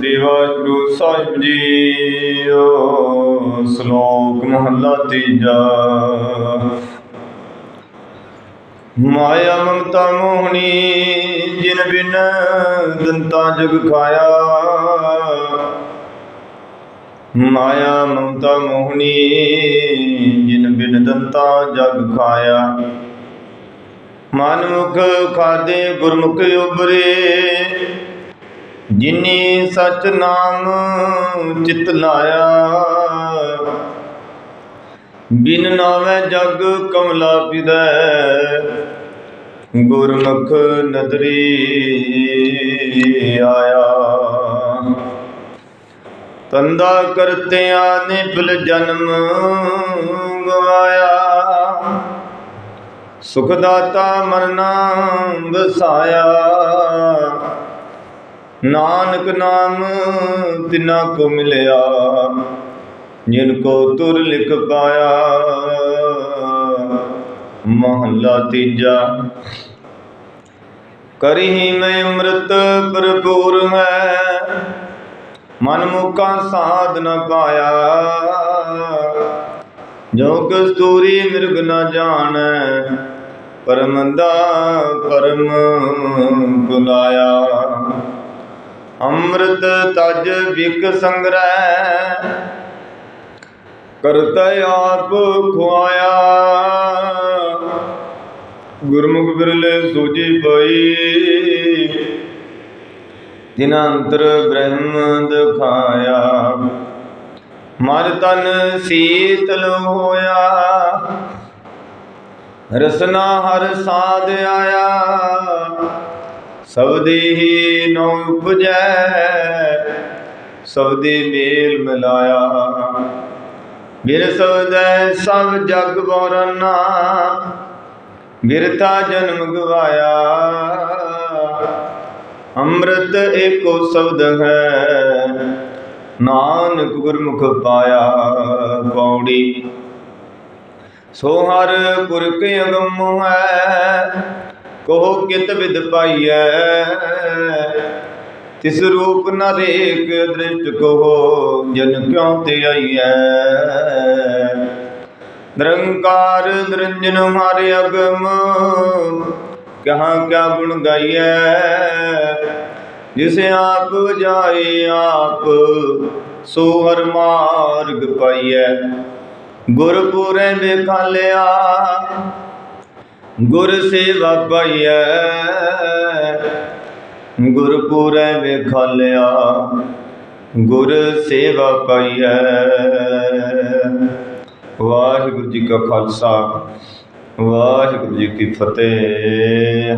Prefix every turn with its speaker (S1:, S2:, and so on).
S1: ਸ੍ਰੀ ਵਾਹਿਗੁਰੂ ਸਾਹਿਬ JIO ਸ਼ਲੋਕ ਮਹੱਲਾ ਤੀਜਾ। ਮਾਇਆ ਮਮਤਾ ਮੋਹਣੀ, ਜਿਨ ਬਿਨ ਦੰਤਾ ਜਗ ਖਾਇਆ। ਮਾਇਆ ਮਮਤਾ ਮੋਹਣੀ, ਜਿਨ ਬਿਨ ਦੰਤਾ ਜਗ ਖਾਇਆ। ਮਨ ਮੁਖ ਖਾਦੇ ਗੁਰਮੁਖ ਉਬਰੇ ਜਿਨੀ ਸਚ ਨਾਮ ਚਿਤ ਲਾਇਆ ਬਿਨ ਨਾਮੈ ਜਗ ਕਮਲਾ ਪਿਦੈ ਗੁਰਮੁਖ ਨਦਰੀ ਆਇਆ। ਤੰਦਾ ਕਰਤਿਆਂ ਨੇ ਬਿਲ ਜਨਮ ਗਵਾਇਆ। ਸੁਖ ਦਾਤਾ ਮਰਨਾ ਵਸਾਇਆ। ਨਾਨਕ ਨਾਮ ਤਿਨਾ ਕੋ ਮਿਲਿਆ, ਜਿਨ ਕੋ ਤੁਰ ਲਿਖ ਪਾਇਆ। ਮਹੱਲਾ ਤੀਜਾ, ਕਰੀ ਮੈਂ ਅੰਮ੍ਰਿਤ ਭਰਪੂਰ ਹੈ, ਮਨ ਮੁਕਾ ਸਾਧ ਨ ਪਾਇਆ। ਜੋ ਕਸਤੂਰੀ ਮਿਰਗ ਨ ਜਾਣੈ ਪਰਮੰਦਾ ਪਰਮ ਬੁਲਾਇਆ। ਅੰਮ੍ਰਿਤ ਤਜ ਵਿਕ ਸੰਗ੍ਰਹਿ ਕਰਤ ਆਪ ਖੁਆਇਆ। ਗੁਰਮੁਖ ਬਿਰਲੇ ਸੋਜੀ ਪਈ ਜਿਨ ਅੰਤਰ ਬ੍ਰਹਮ ਦਿਖਾਇਆ। ਮਨ ਤਨ ਸੀਤਲ ਹੋਇਆ, ਰਸਨਾ ਹਰ ਸਾਧ ਆਇਆ। ਸਬਦੀ ਹੀ ਨੋ ਉਪਜੈ, ਸਬਦੀ ਮੇਲ ਮਿਲਾਇਆ। ਬਿਰ ਸਬਦੈ, ਸਭ ਜਗ ਬੋਰਨਾ ਬਿਰਤਾ ਜਨਮ ਗਵਾਇਆ। ਅੰਮ੍ਰਿਤ ਏਕੋ ਸ਼ਬਦ ਹੈ, ਨਾਨਕ ਗੁਰਮੁਖ ਪਾਇਆ ਪੌੜੀ। ਸੋ ਹਰ ਪੁਰਖ ਅਗਮ ਹੈ ਕੋ ਕਿਤ ਵਿਦ ਪਾਈਐ? ਤਿਸ ਰੂਪ ਨ ਰੇਕ ਦ੍ਰਿਸ਼ਟ ਕੋ ਜਨ ਕਿਉ ਤੇ ਆਈਐ? ਨਿਰੰਕਾਰ ਨਿਰੰਜਨ ਹਰਿ ਅਗਮ, ਕਹਾਂ ਕਿਆ ਗੁਣ ਗਾਈਐ? ਜਿਸ ਆਪ ਜਾਏ ਆਪ, ਸੋ ਹਰ ਮਾਰਗ ਪਾਈਐ। ਗੁਰਪੁਰੈ ਵੇਖਾਲਿਆ ਗੁਰ ਸੇਵਾ ਪਾਈਐ ਗੁਰਪੁਰੈ ਵੇਖਾਲਿਆ, ਗੁਰ ਸੇਵਾ ਪਾਈਐ। ਵਾਹਿਗੁਰੂ ਜੀ ਕਾ ਖਾਲਸਾ, ਵਾਹਿਗੁਰੂ ਜੀ ਕੀ ਫਤਿਹ।